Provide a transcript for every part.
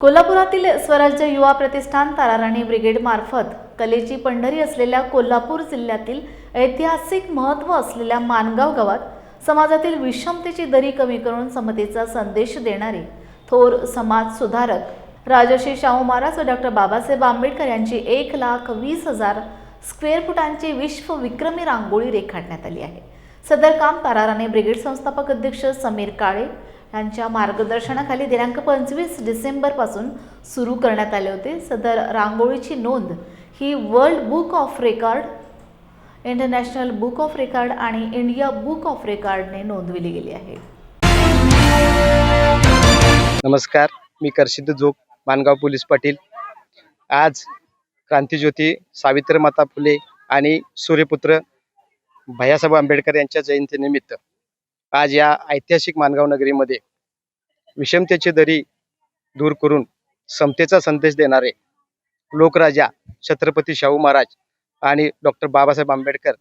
कोल्हापुरातील स्वराज्य युवा प्रतिष्ठान ताराराणी ब्रिगेड मार्फत कलेची पंढरी असलेल्या कोल्हापूर जिल्ह्यातील ऐतिहासिक महत्त्व असलेल्या मानगाव गावात समाजातील विषमतेची दरी कमी करून समतेचा संदेश देणारे थोर समाज सुधारक राजर्षी शाहू महाराज व डॉक्टर बाबासाहेब आंबेडकर यांची एक लाख वीस हजार स्क्वेअर फुटांची विश्व विक्रमी रांगोळी रेखाटण्यात आली आहे. सदर काम ताराराणी ब्रिगेड संस्थापक अध्यक्ष समीर काळे यांच्या मार्गदर्शनाखाली दिनांक पंचवीस डिसेंबरपासून सुरू करण्यात आले होते. सदर रांगोळीची नोंद ही world book of record international book of record आणि इंडिया बुक ऑफ रेकॉर्डने नोंदविली गेली आहे. नमस्कार मी करशिद जोग मानगाव पोलीस पाटील. आज क्रांतीज्योती सावित्रीमाता फुले आणि सूर्यपुत्र भैयासाहेब आंबेडकर यांच्या जयंतीनिमित्त आज या ऐतिहासिक मानगाव नगरीमध्ये विषमतेची दरी दूर करून समतेचा संदेश देणारे लोकराजा छत्रपती शाहू महाराज आणि डॉक्टर बाबासाहेब आंबेडकर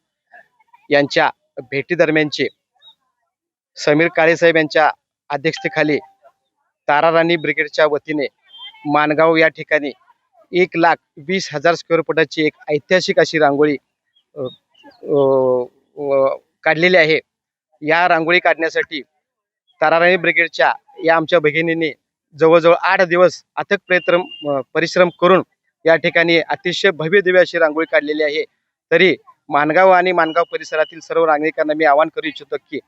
यांच्या भेटीदरम्यानचे समीर काळेसाहेब यांच्या अध्यक्षतेखाली ताराराणी ब्रिगेडच्या वतीने मानगाव या ठिकाणी एक लाख वीस हजार स्क्वेअर फुटाची एक ऐतिहासिक अशी रांगोळी काढलेली आहे. या रांगोळी काढण्यासाठी ताराराणी ब्रिगेडच्या या आमच्या भगिनींनी जवळजवळ आठ दिवस अथक प्रयत्न परिश्रम करून या ठिकाणी अतिशय भव्य दिव्य अशी रांगोळी काढलेली आहे. तरी मानगाव आणि मानगाव परिसरातील सर्व नागरिकांना मी आवाहन करू इच्छितो की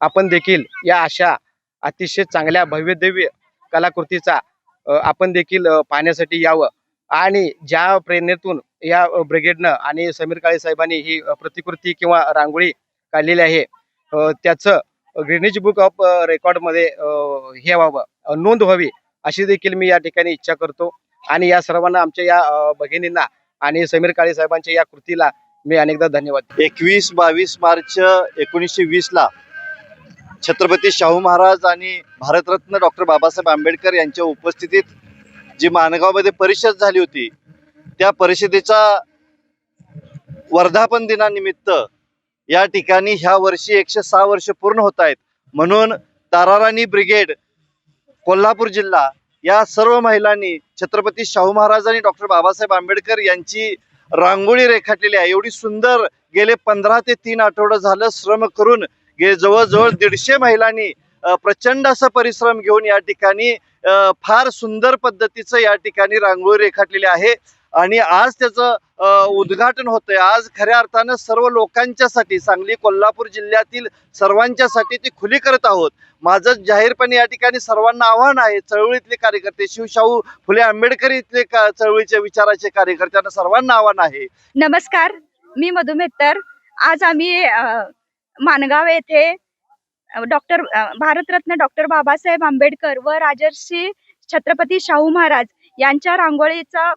आपण देखील या अशा अतिशय चांगल्या भव्य दिव्य कलाकृतीचा आपण देखील पाहण्यासाठी यावं. आणि ज्या प्रेरणेतून या ब्रिगेडनं आणि समीर काळे साहेबांनी ही प्रतिकृती किंवा रांगोळी काढलेली आहे त्याचं ग्रीनिज बुक ऑफ रेकॉर्डमध्ये हे व्हावं नोंद व्हावी अशी देखील मी या ठिकाणी इच्छा करतो. आणि या सर्वांना आमच्या या भगिनींना आणि समीर काळे साहेबांच्या या कृतीला मी अनेकदा धन्यवाद एकवीस बावीस मार्च एकोणीसशे वीसला छत्रपती शाहू महाराज आणि भारतरत्न डॉक्टर बाबासाहेब आंबेडकर यांच्या उपस्थितीत जी माणगावमध्ये परिषद झाली होती त्या परिषदेचा वर्धापन दिनानिमित्त या ठिकाणी ह्या वर्षी एकशे सहा वर्ष पूर्ण होत आहेत. म्हणून ताराराणी ब्रिगेड कोल्हापूर जिल्हा या सर्व महिलांनी छत्रपती शाहू महाराज आणि डॉक्टर बाबासाहेब आंबेडकर यांची रांगोळी रेखाटलेली आहे. एवढी सुंदर गेले पंधरा ते तीन आठवडं झालं श्रम करून गे जवळजवळ दीडशे महिलांनी प्रचंड असा परिश्रम घेऊन या ठिकाणी फार सुंदर पद्धतीचं या ठिकाणी रांगोळी रेखाटलेली आहे. आणि आज त्याचं उद्घाटन होतंय. आज खऱ्या अर्थानं सर्व लोकांच्यासाठी सांगली कोल्हापूर जिल्ह्यातील सर्वांच्यासाठी ती खुली करत आहोत. माझं जाहीरपणे या ठिकाणी सर्वांना आव्हान आहे चळवळीतले कार्यकर्ते शिवशाहू फुले आंबेडकर इथले का चळवळीच्या विचाराचे कार्यकर्त्यांना सर्वांना आव्हान आहे. नमस्कार मी मधुमेत्तर आज आम्ही मानगाव माणगाव येथे डॉक्टर भारतरत्न डॉक्टर बाबासाहेब आंबेडकर व राजर्षी छत्रपती शाहू महाराज यांच्या रांगोळीचा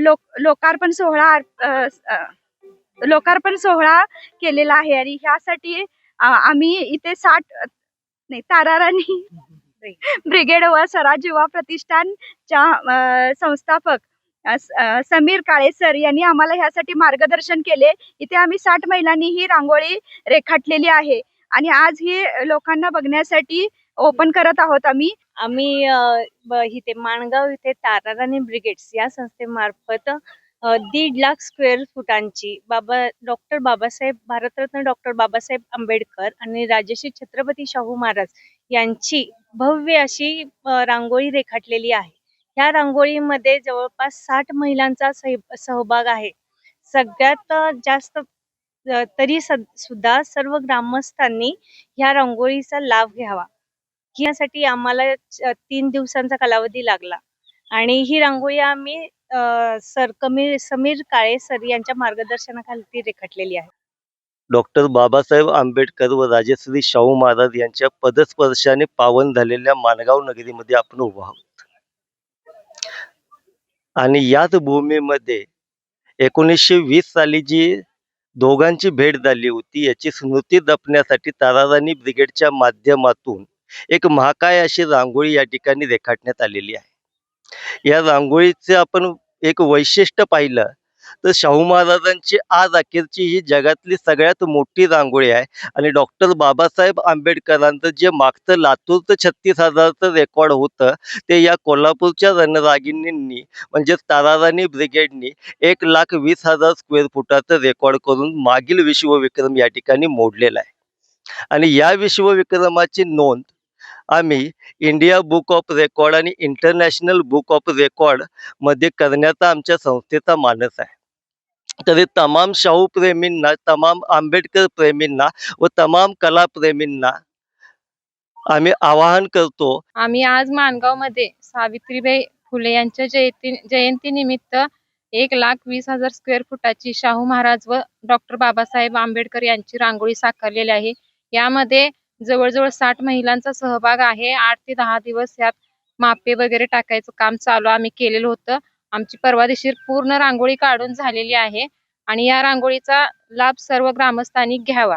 लोक लोकार्पण सोहळा लोकार्पण सोहळा केलेला आहे आणि ह्यासाठी आम्ही इथे साठ नाही ताराराणी ब्रिगेड व स्वराज युवा प्रतिष्ठानच्या संस्थापक समीर काळे सर यांनी आम्हाला ह्यासाठी मार्गदर्शन केले. इथे आम्ही साठ महिलांनी ही रांगोळी रेखाटलेली आहे आणि आज ही लोकांना बघण्यासाठी ओपन करत आहोत आम्ही. आम्ही इथे माणगाव इथे ताराराणी ब्रिगेड्स या संस्थेमार्फत दीड लाख स्क्वेअर फुटांची बाबा डॉक्टर बाबासाहेब भारतरत्न डॉक्टर बाबासाहेब आंबेडकर आणि राजश्री छत्रपती शाहू महाराज यांची भव्य अशी रांगोळी रेखाटलेली आहे. ह्या रांगोळीमध्ये जवळपास साठ महिलांचा सह- सहभाग आहे. सगळ्यात जास्त तरी सुद्धा सर्व ग्रामस्थांनी ह्या रांगोळीचा लाभ घ्यावा. यासाठी आम्हाला तीन दिवसांचा कालावधी लागला. आणि ही रांगोळी आम्ही सर कमी समीर काळे सर यांच्या मार्गदर्शनाखाली रेखाटलेली आहे. डॉक्टर बाबासाहेब आंबेडकर व राजश्री शाहू महाराज यांच्या पदस्पर्शाने पावन झालेल्या माणगाव नगरीमध्ये आपण उभा आहोत. आणि याच भूमीमध्ये एकोणीसशे वीस साली जी दोघांची भेट झाली होती याची स्मृती जपण्यासाठी ताराराणी ब्रिगेडच्या माध्यमातून एक महाकाय अशी रांगोळी या ठिकाणी रेखाटण्यात आलेली आहे. या रांगोळीचे आपण एक वैशिष्ट्य पाहिलं तर शाहू महाराजांची आज अखेरची ही जगातली सगळ्यात मोठी रांगोळी आहे आणि डॉक्टर बाबासाहेब आंबेडकरांचं जे मागचं लातूरचं छत्तीस हजारचं रेकॉर्ड होतं ते या कोल्हापूरच्या रणरागिणींनी म्हणजेच ताराराणी ब्रिगेडनी एक लाख वीस हजार स्क्वेअर फुटाचं रेकॉर्ड करून मागील विश्वविक्रम या ठिकाणी मोडलेला आहे. आणि या विश्वविक्रमाची नोंद आम्ही इंडिया बुक ऑफ रेकॉर्ड आणि इंटरनॅशनल बुक ऑफ रेकॉर्डमध्ये करण्याचा आमच्या संस्थेचा मानस आहे. तरी तमाम शाहू प्रेमींना तमाम आंबेडकर प्रेमींना व तमाम कलाप्रेमींना आम्ही आवाहन करतो. आम्ही आज माणगावमध्ये सावित्रीबाई फुले यांच्या जयंती जयंतीनिमित्त एक लाख वीस हजार स्क्वेअर फुटाची शाहू महाराज व डॉक्टर बाबासाहेब आंबेडकर यांची रांगोळी साकारलेली आहे. यामध्ये जवळजवळ साठ महिलांचा सहभाग आहे. आठ ते दहा दिवस यात मापे वगैरे टाकायचं काम चालू आम्ही केलेलं होतं. आमची परवा दिवशी पूर्ण रांगोळी काढून झालेली आहे आणि या रांगोळीचा लाभ सर्व ग्रामस्थांनी घ्यावा.